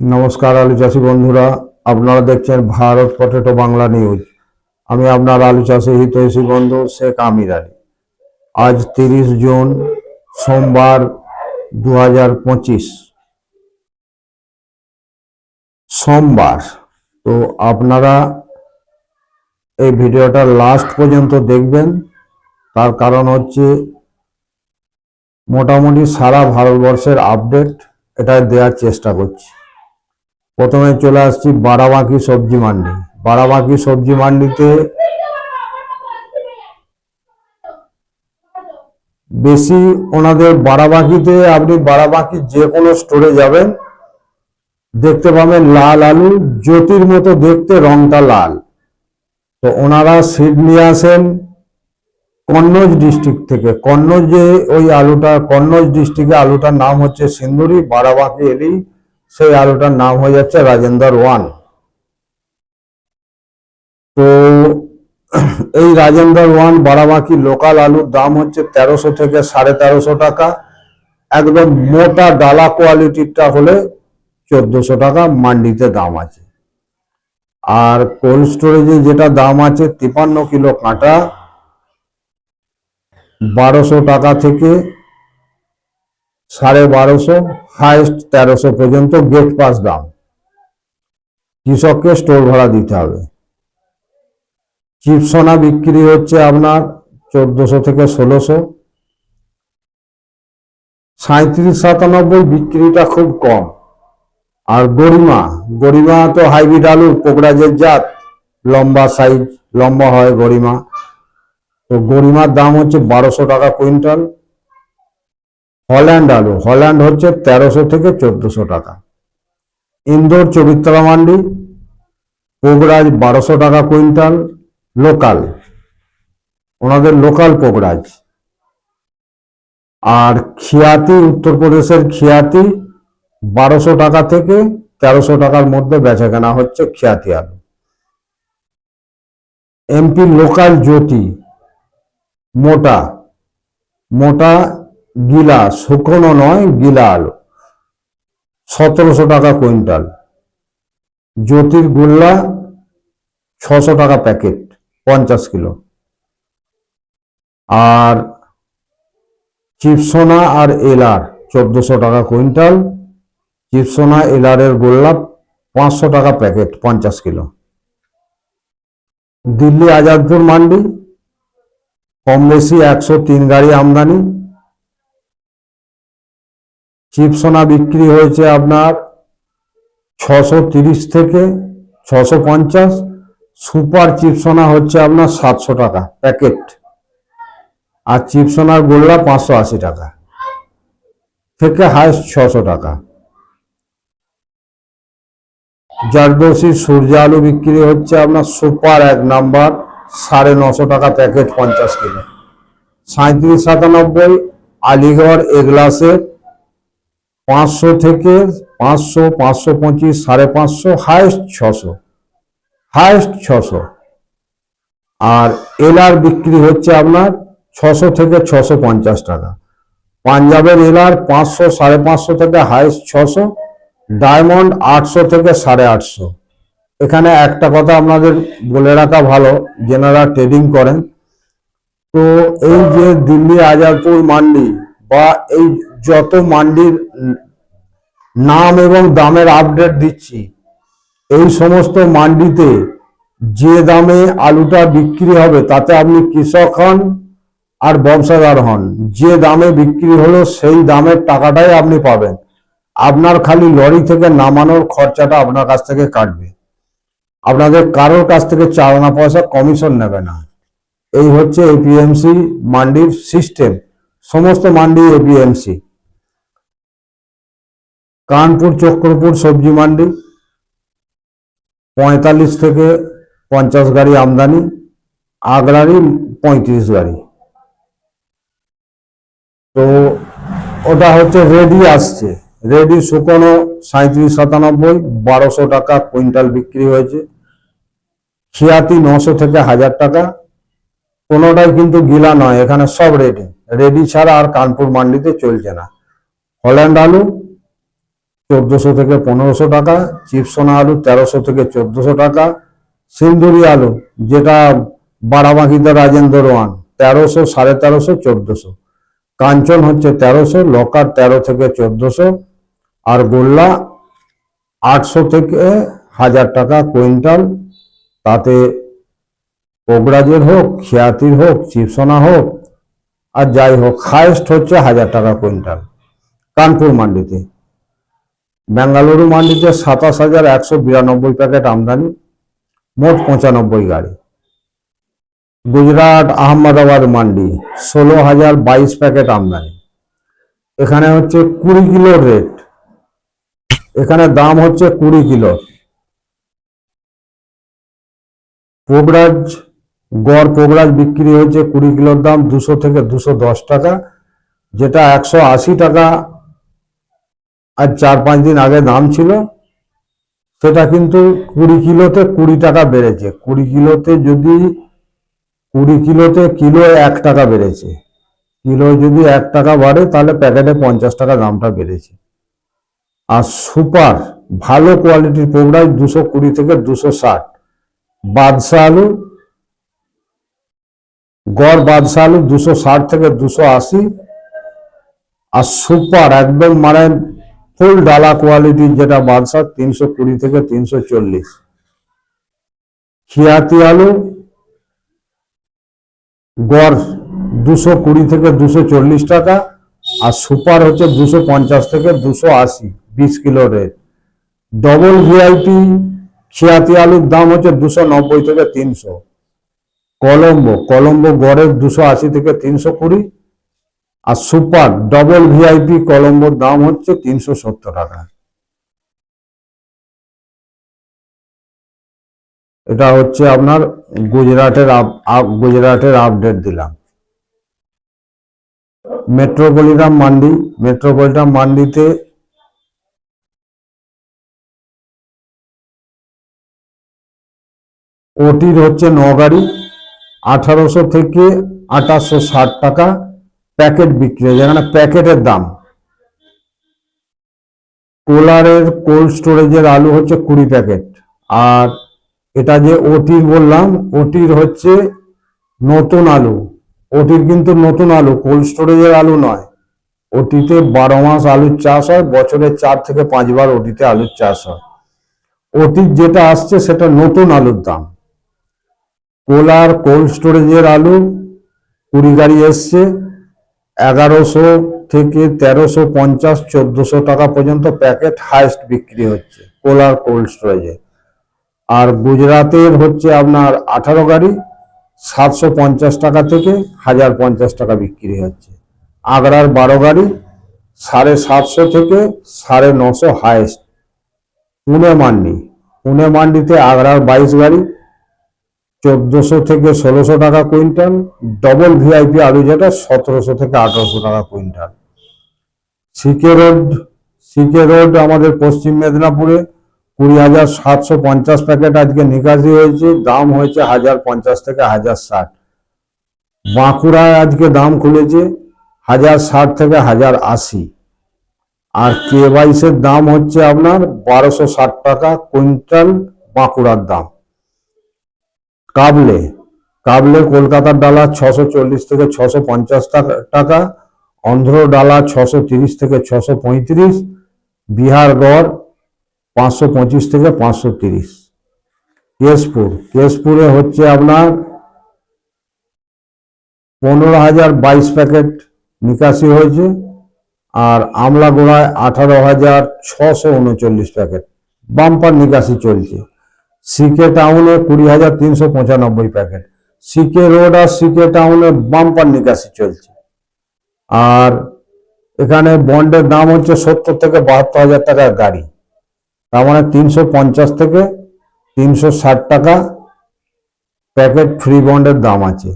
নমস্কার আলু চাষি বন্ধুরা, আপনারা দেখছেন ভারত পটেটো বাংলা নিউজ। আমি আপনার আলু চাষি হিতৈষী বন্ধু শেখ আমির আলী। আজ তিরিশ জুন, সোমবার দু হাজার পঁচিশ। সোমবার, তো আপনারা এই ভিডিওটা লাস্ট পর্যন্ত দেখবেন। তার কারণ হচ্ছে, মোটামুটি সারা ভারতবর্ষের আপডেট এটা দেওয়ার চেষ্টা করছি। প্রথমে চলে আসছি বারাবাঁকি সবজি মান্ডি। বারাবাঁকি সবজি মান্ডিতে বেশি ওনাদের বারাবাঁকিতে আপনি বারাবাঁকি যে কোনো স্টোরে যাবেন, দেখতে পাবেন লাল আলু, জ্যোতির মতো দেখতে রংটা লাল। তো ওনারা সিড নিয়ে আসেন কন্নৌজ ডিস্ট্রিক্ট থেকে। কন্নৌজে ওই আলুটা, কন্নৌজ ডিস্ট্রিক্টে আলুটার নাম হচ্ছে সিন্দুরি বারাবাঁকি এলেই সেই আলুটার নাম হয়ে যাচ্ছে রাজেন্দর ওয়ান। তো এই রাজেন্দর ওয়ান বারাবাঁকি লোকাল আলুর দাম হচ্ছে তেরোশো থেকে সাড়ে তেরোশো টাকা। একদম মোটা ডালা কোয়ালিটিটা হলে চোদ্দশো টাকা মান্ডিতে দাম আছে। আর কোল্ড স্টোরেজে যেটা দাম আছে তিপান্ন কিলো কাঁটা, বারোশো টাকা থেকে সাড়ে বারোশো হাইস্ট তেরোশো পর্যন্ত গেট পাস দাম কৃষককে স্টোর ভাড়া দিতে হবে। চিপসোনা বিক্রি হচ্ছে আপনার চোদ্দশো থেকে ষোলোশো। সাঁত্রিশ সাতানব্বই বিক্রিটা খুব কম। আর গরিমা গরিমা তো হাইব্রিড আলু পোকরাজের জাত, লম্বা সাইজ লম্বা হয় গরিমা। তো গরিমার দাম হচ্ছে বারোশো টাকা কুইন্টাল। হল্যান্ড আলু। হল্যান্ড হচ্ছে তেরোশো থেকে চোদ্দশো টাকা। ইন্দোর চরিত্রা মান্ডি পোগরাজ বারোশো টাকা কুইন্টাল, লোকাল। ওনাদের লোকাল পোগরাজ। আর খিয়াতি উত্তরপ্রদেশের খিয়াতি, বারোশো টাকা থেকে তেরোশো টাকার মধ্যে বেচা কেনা হচ্ছে খিয়াতি আলু। এমপি লোকাল জ্যোতি, মোটা। মোটা গিলা শুকনো নয় গিলা আলু সতেরোশো টাকা কুইন্টাল। জ্যোতির গোল্লা ছশো টাকা প্যাকেট, পঞ্চাশ কিলো। আর চিপসোনা আর এলার, চোদ্দশো টাকা কুইন্টাল। চিপসোনা, এলারের গোল্লা পাঁচশো টাকা প্যাকেট, পঞ্চাশ কিলো। দিল্লি আজাদপুর মান্ডি, কম বেশি একশো তিন গাড়ি আমদানি। চিপসোনা বিক্রি হয়েছে আপনার ছশো তিরিশ থেকে ছশো পঞ্চাশ, সুপার চিপসোনা হচ্ছে আপনার সাতশো টাকা প্যাকেট। আর চিপসোনার গোল্লা পাঁচশো আশি টাকা থেকে হাইস্ট ছশো টাকা। জারদোসি সূর্য আলু বিক্রি হচ্ছে আপনার সুপার এক নাম্বার, সাড়ে নশো টাকা প্যাকেট পঞ্চাশ কিলো। সাঁত্রিশ সাতানব্বই, আলিগড় এগলাসের পাঁচশো থেকে পাঁচশো পাঁচশো পঁচিশ, সাড়ে পাঁচশো হাইস্ট ছশো হাইস্ট ছশো। আর এলার বিক্রি হচ্ছে আপনার ছশো থেকে ছশো পঞ্চাশ টাকা। পাঞ্জাবের এলার পাঁচশো, সাড়ে পাঁচশো থেকে হাইস্ট ছশো ডায়মন্ড আটশো থেকে সাড়ে আটশো। এখানে একটা কথা আপনাদের বলে রাখা ভালো, যেনারা ট্রেডিং করেন। তো এই যে দিল্লি, আজাদপুর, মান্ডি বা এই যত মান্ডির নাম এবং দামের আপডেট দিচ্ছি, এই সমস্ত মান্ডিতে যে দামে আলুটা বিক্রি হবে, তাতে আপনি কৃষক হন আর ব্যবসাদার হন। যে দামে বিক্রি হলো, সেই দামের টাকাটাই আপনি পাবেন। আপনার খালি লরি থেকে নামানোর খরচাটা আপনার কাছ থেকে কাটবে। আপনাদের কারোর কাছ থেকে চালানা পয়সা কমিশন নেবে না। এই হচ্ছে এপিএমসি মান্ডির সিস্টেম সমস্ত মান্ডি এপিএমসি কানপুর, চক্রপুর, সবজি মান্ডি। পঁয়তাল্লিশ থেকে পঞ্চাশ গাড়ি আমদানি। আগ্রারি, পঁয়ত্রিশ গাড়ি। তো ওটা হচ্ছে রেডি আসছে। রেডি শুকনো সাঁত্রিশ সাতানব্বই, বারোশো টাকা কুইন্টাল বিক্রি হয়েছে। খিয়াতি নশো থেকে হাজার টাকা। কোনোটাই কিন্তু গিলা নয়, এখানে সব রেডি রেডি ছাড়া আর কানপুর মান্ডিতে চলছে না। হল্যান্ড আলু চোদ্দশো থেকে পনেরোশো টাকা চিপসোনা আলু তেরোশো থেকে চোদ্দশো টাকা, সিন্দুরি আলু যেটা বারাবাঁকিতে রাজেন্দ্র ওয়ান তেরোশো সাড়ে তেরোশো চোদ্দশো। কাঞ্চন হচ্ছে তেরোশো, লকার তেরো থেকে চোদ্দশো, আর গোল্লা আটশো থেকে হাজার টাকা, কুইন্টাল, তাতে কোবরাজের হোক, খিয়াতির হোক চিপসোনা হোক, আর যাই হোক হায়েস্ট হচ্ছে হাজার টাকা কুইন্টাল, কানপুর মান্ডিতে। বেঙ্গালুরু মান্ডিতে সাতাশ হাজার একশো বিরানব্বই প্যাকেট আমদানি, মোট পঁচানব্বই গাড়ি। গুজরাট আহমেদাবাদ মান্ডি, ষোলো হাজার বাইশ প্যাকেট আমদানি। এখানে হচ্ছে কুড়ি কিলোর রেট। এখানে দাম হচ্ছে কুড়ি কিলো। পোবরাজ গড় পোবরাজ বিক্রি হচ্ছে কুড়ি কিলোর দাম দুশো থেকে দুশো দশ টাকা, যেটা একশো আশি টাকা আর চার পাঁচ দিন আগে দাম ছিল। সেটা কিন্তু কুড়ি কিলোতে কুড়ি টাকা বেড়েছে। কুড়ি কিলোতে যদি, কুড়ি কিলোতে কিলো এক টাকা বেড়েছে। কিলো যদি এক টাকা বাড়ে, তাহলে প্যাকেটে পঞ্চাশ টাকা দামটা বেড়েছে। আর সুপার, ভালো কোয়ালিটির পোবরাজ দুশো কুড়ি থেকে দুশো ষাট। বাদশা আলু গড় বাদশা আলু দুশো ষাট থেকে দুশো আশি। আর সুপার একদম মানে ফুল ডালা কোয়ালিটির যেটা বাদশা তিনশো কুড়ি থেকে তিনশো চল্লিশ। খিয়াতি আলু গড় দুশো কুড়ি থেকে দুশো চল্লিশ টাকা, আর সুপার হচ্ছে দুশো পঞ্চাশ থেকে দুশো আশি, বিশ kilo rate. Double VIP Khyati আলুর দাম হচ্ছে দুশো নব্বই থেকে তিনশো। কলম্বো কলম্বো গড়ের দুশো আশি থেকে তিনশো কুড়ি আর সুপার ডবল ভিআইপি কলম্বোর দাম হচ্ছে তিনশো সত্তর টাকা। এটা হচ্ছে আপনার গুজরাটের গুজরাটের আপডেট দিলাম। মেট্রোপলিটন মান্ডি, মেট্রোপলিটন মান্ডিতে ওটির হচ্ছে ন গাড়ি আঠারোশো থেকে আঠাশশো ষাট টাকা প্যাকেট বিক্রি হয় যেখানে প্যাকেটের দাম। কোলারের কোল্ড স্টোরেজের আলু হচ্ছে কুড়ি প্যাকেট। আর এটা যে ওটির বললাম, ওটির হচ্ছে নতুন আলু। ওটির কিন্তু নতুন আলু, কোল্ড স্টোরেজের আলু নয়। ওটিতে বারো মাস আলুর চাষ হয়, বছরে চার থেকে পাঁচবার ওটিতে আলুর চাষ হয়। ওটির যেটা আসছে সেটা নতুন আলুর দাম। কোলার কোল্ড স্টোরেজের আলু কুড়ি গাড়ি এসছে, এগারোশো থেকে তেরোশো পঞ্চাশ, চোদ্দশো টাকা পর্যন্ত প্যাকেট হাইস্ট বিক্রি হচ্ছে কোলার কোল্ড স্টোরেজে। আর গুজরাতের হচ্ছে আপনার আঠারো গাড়ি, সাতশো পঞ্চাশ টাকা থেকে হাজার পঞ্চাশ টাকা বিক্রি হচ্ছে। আগ্রার বারো গাড়ি, সাড়ে সাতশো থেকে সাড়ে নশো হাইস্ট। পুনে মান্ডি, পুনে মান্ডিতে আগ্রার বাইশ গাড়ি চোদ্দশো থেকে ষোলোশো টাকা কুইন্টাল ডবল ভিআইপি আলু যেটা সতেরোশো থেকে আঠারোশো টাকা quintal. CK road CK road আমাদের পশ্চিম মেদিনীপুরে কুড়ি হাজার সাতশো পঞ্চাশ প্যাকেট আজকে নিকাশি হয়েছে, দাম হয়েছে হাজার পঞ্চাশ থেকে হাজার ষাট। বাঁকুড়ায় আজকে দাম খুলেছে হাজার ষাট থেকে হাজার আশি। আর কে বাইশের দাম হচ্ছে আপনার বারোশো ষাট টাকা কুইন্টাল বাঁকুড়ার দাম। কাবলে। কাবলে কলকাতার ডালা ছশো চল্লিশ থেকে ছশো পঞ্চাশ টাকা অন্ধ্র ডালা ছশো তিরিশ থেকে ছশো পঁয়ত্রিশ, বিহার গড় পাঁচশো পঁচিশ থেকে পাঁচশো তিরিশ। কেশপুর। কেশপুরে হচ্ছে আপনার পনেরো হাজার বাইশ প্যাকেট নিকাশি হয়েছে আর আমলাগোড়ায় আঠারো হাজার ছশো উনচল্লিশ প্যাকেট। বাম্পার নিকাশি চলছে। সিকে টাউনে কুড়ি হাজার তিনশো পঁচানব্বই প্যাকেট সিকে রোড আর সিকে টাউনে বাম্পার নিকাশি চলছে। আর এখানে বন্ডের দাম হচ্ছে সত্তর থেকে বাহাত্তর হাজার টাকার গাড়ি। তার মানে তিনশো পঞ্চাশ থেকে তিনশো ষাট টাকা প্যাকেট ফ্রি বন্ডের দাম আছে।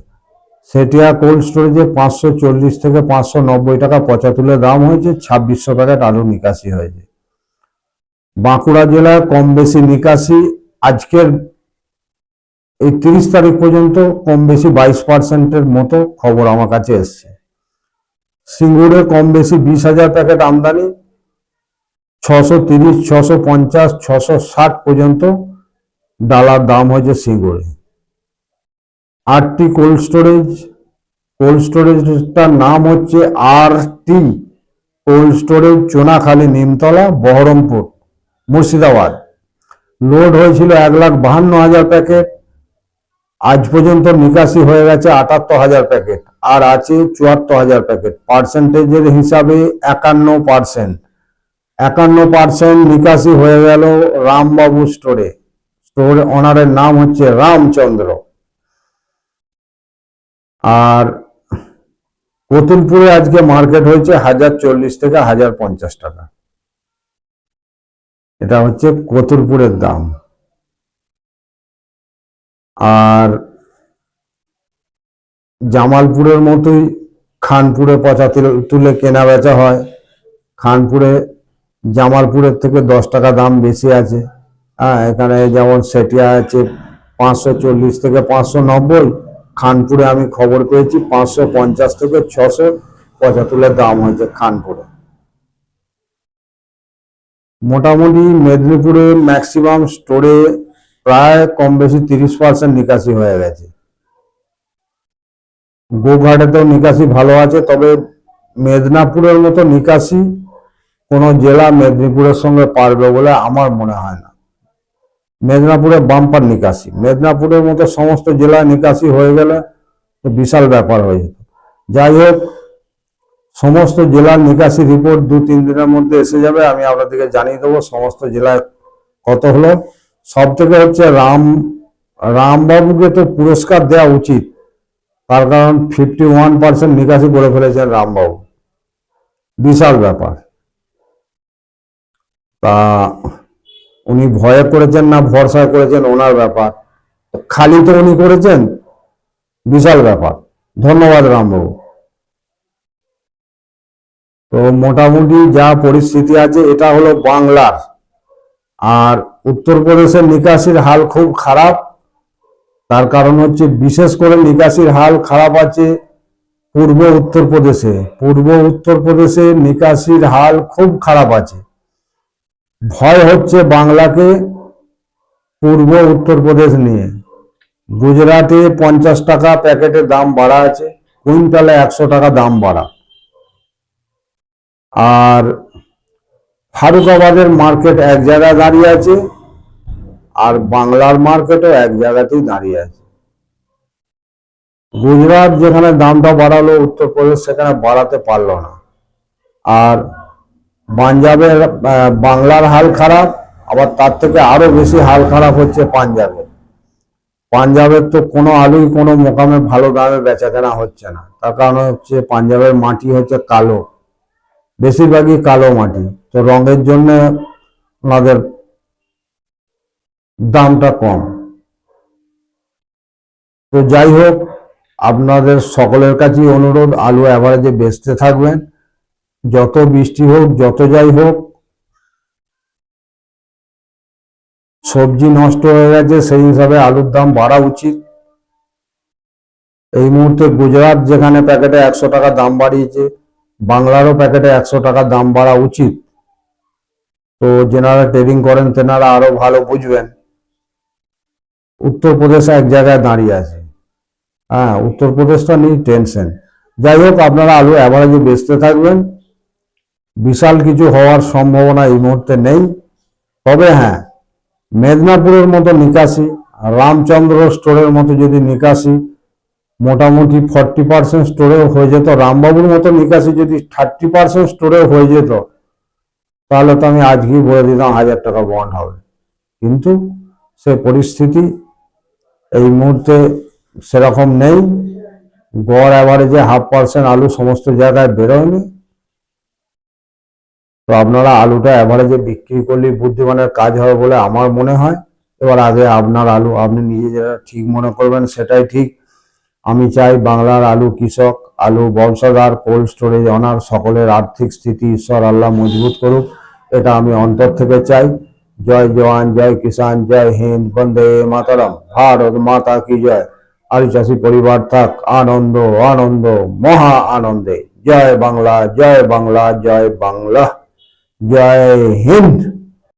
সেটিয়া কোল্ড স্টোরেজে পাঁচশো চল্লিশ থেকে পাঁচশো নব্বই টাকা পচা তুলে দাম হয়েছে, ছাব্বিশশো প্যাকেট আলু নিকাশি হয়েছে। বাঁকুড়া জেলায় কম বেশি নিকাশি আজকের এই তিরিশ তারিখ পর্যন্ত কম বেশি বাইশ পার্সেন্টের মতো খবর আমার কাছে এসছে। সিঙ্গুরে কম বেশি বিশ হাজার প্যাকেট আমদানি, ছশো তিরিশ, ছশো পঞ্চাশ, ছশো ষাট পর্যন্ত ডালার দাম হয়েছে সিঙ্গুরে। আটটি কোল্ড স্টোরেজ, কোল্ড স্টোরেজটার নাম হচ্ছে R T cold storage, Chonakhali, Nimtala, Baharampur, Murshidabad. Load হয়েছিল এক লাখ বাহান্ন হাজার প্যাকেট। আজ পর্যন্ত নিকাশি হয়ে গেছে আটাত্তর হাজার প্যাকেট আর আছে চুয়াত্তর হাজার প্যাকেট। পার্সেন্টেজের হিসাবে একান্ন পার্সেন্ট। একান্ন পার্সেন্ট নিকাশি হয়ে গেল রামবাবু স্টোরে। স্টোর ওনারের নাম হচ্ছে রামচন্দ্র। আর কতুলপুরে আজকে মার্কেট হয়েছে হাজার চল্লিশ থেকে হাজার পঞ্চাশ টাকা। এটা হচ্ছে কতুরপুরের দাম। আর জামালপুরের মতোই খানপুরে পচা তুলে- কেনা বেচা হয়। খানপুরে জামালপুরের থেকে দশ টাকা দাম বেশি আছে। হ্যাঁ এখানে যেমন সেটিয়া আছে পাঁচশো চল্লিশ থেকে পাঁচশো নব্বই। খানপুরে আমি খবর পেয়েছি পাঁচশো পঞ্চাশ থেকে ছশো পঁচাত্তরের দাম হয়েছে খানপুরে। মোটামুটি মেদিনীপুরে ম্যাক্সিমাম স্টোরে প্রায় কম বেশি তিরিশ পার্সেন্ট নিকাশি হয়ে গেছে। গোঘাটেতেও নিকাশি ভালো আছে, তবে মেদিনীপুরের মতো নিকাশি কোনো জেলা মেদিনীপুরের সঙ্গে পারবে বলে আমার মনে হয় না। মেদিনীপুরে বাম্পার নিকাশি, মেদিনীপুরের মতো সমস্ত জেলায় নিকাশি হয়ে গেলে বিশাল ব্যাপার হয়ে যেত। যাই হোক সমস্ত জেলার নিকাশি রিপোর্ট দু, তিন দিনের মধ্যে এসে যাবে, আমি আপনাদেরকে জানিয়ে দেবো সমস্ত জেলায় কত হলো। সব থেকে হচ্ছে রাম, রামবাবুকে তো পুরস্কার দেওয়া উচিত। তার কারণ ফিফটি ওয়ান পার্সেন্ট নিকাশি করে ফেলেছেন রামবাবু। বিশাল ব্যাপার। তা উনি ভয়ে করেছেন না ভরসায় করেছেন, ওনার ব্যাপার। খালি তো উনি করেছেন? বিশাল ব্যাপার। ধন্যবাদ রামবাবু। তো মোটামুটি যা পরিস্থিতি আছে, এটা হলো বাংলার। আর উত্তরপ্রদেশের নিকাশির হাল খুব খারাপ। তার কারণ হচ্ছে, বিশেষ করে নিকাশির হাল খারাপ আছে পূর্ব উত্তরপ্রদেশে। পূর্ব উত্তরপ্রদেশে নিকাশির হাল খুব খারাপ আছে। ভয় হচ্ছে বাংলাকে পূর্ব উত্তরপ্রদেশ নিয়ে। গুজরাটে পঞ্চাশ টাকা প্যাকেটের দাম বাড়া আছে, কুইন্টালে একশো টাকা দাম বাড়া। আর ফারুকাবাদের মার্কেট এক জায়গায় দাঁড়িয়ে আছে, আর বাংলার মার্কেটও এক জায়গাতেই দাঁড়িয়ে আছে। গুজরাট যেখানে দামটা বাড়ালো, উত্তরপ্রদেশ সেখানে বাড়াতে পারল না। আর পাঞ্জাবের বাংলার হাল খারাপ, আবার তার থেকে আরও বেশি হাল খারাপ হচ্ছে পাঞ্জাবে পাঞ্জাবের তো কোনো আলুই কোনো মোকামে ভালো দামে বেচা কেনা হচ্ছে না। তার কারণ হচ্ছে পাঞ্জাবের মাটি হচ্ছে কালো। বেশিরভাগই কালো মাটি। তো রঙের জন্য ওনাদের দামটা কম। তো যাই হোক, আপনাদের সকলের কাছেই অনুরোধ, আলু অ্যাভারেজে বেচতে থাকবেন। যত বৃষ্টি হোক, যত যাই হোক, সবজি নষ্ট হয়ে গেছে, সেই হিসাবে আলুর দাম বাড়া উচিত। এই মুহূর্তে গুজরাট যেখানে প্যাকেটে একশো টাকা দাম বাড়িয়েছে বাংলারও প্যাকেটে একশো টাকা দাম বাড়া উচিত। তো যেনারা ট্রেডিং করেন, তেনারা আরও ভালো বুঝবেন। উত্তরপ্রদেশ এক জায়গায় দাঁড়িয়ে আছে। হ্যাঁ উত্তরপ্রদেশটা নেই টেনশন যাই হোক, আপনারা আলু অ্যাভারেজে বেচতে থাকবেন। বিশাল কিছু হওয়ার সম্ভাবনা এই মুহূর্তে নেই। তবে হ্যাঁ মেদিনীপুরের মতো নিকাশি, রামচন্দ্র স্টোরের মতো যদি নিকাশি মোটামুটি ফর্টি পার্সেন্ট স্টোরেও হয়ে যেত। রামবাবুর মতো নিকাশি যদি থার্টি পার্সেন্ট স্টোরেও হয়ে যেত, তাহলে তো আমি আজকেই বলে দিতাম হাজার টাকা বন্ড হবে। কিন্তু সে পরিস্থিতি এই মুহূর্তে সেরকম নেই। গড় অ্যাভারেজে হাফ পার্সেন্ট আলু সমস্ত জায়গায় বেরোয়নি। তো আপনারা আলুটা অ্যাভারেজে বিক্রি করলেই বুদ্ধিমানের কাজ হবে বলে আমার মনে হয়। এবার আগে আপনার আলু আপনি নিজে যেটা ঠিক মনে করবেন সেটাই ঠিক। আমি চাই বাংলার আলু কৃষক, আলু বংশধার, কোল্ড স্টোরেজ অনার সকলের আর্থিক স্থিতি ঈশ্বর আল্লাহ মজবুত করুক, এটা আমি অন্তর থেকে চাই। জয় জওয়ান, জয় কিষান জয় হিন্দ, বন্দে মাতারাম। ভারত মাতা কি জয়? আলু চাষি পরিবার থাক, আনন্দ আনন্দ, মহা আনন্দে। জয় বাংলা জয় বাংলা জয় বাংলা। জয় হিন্দ।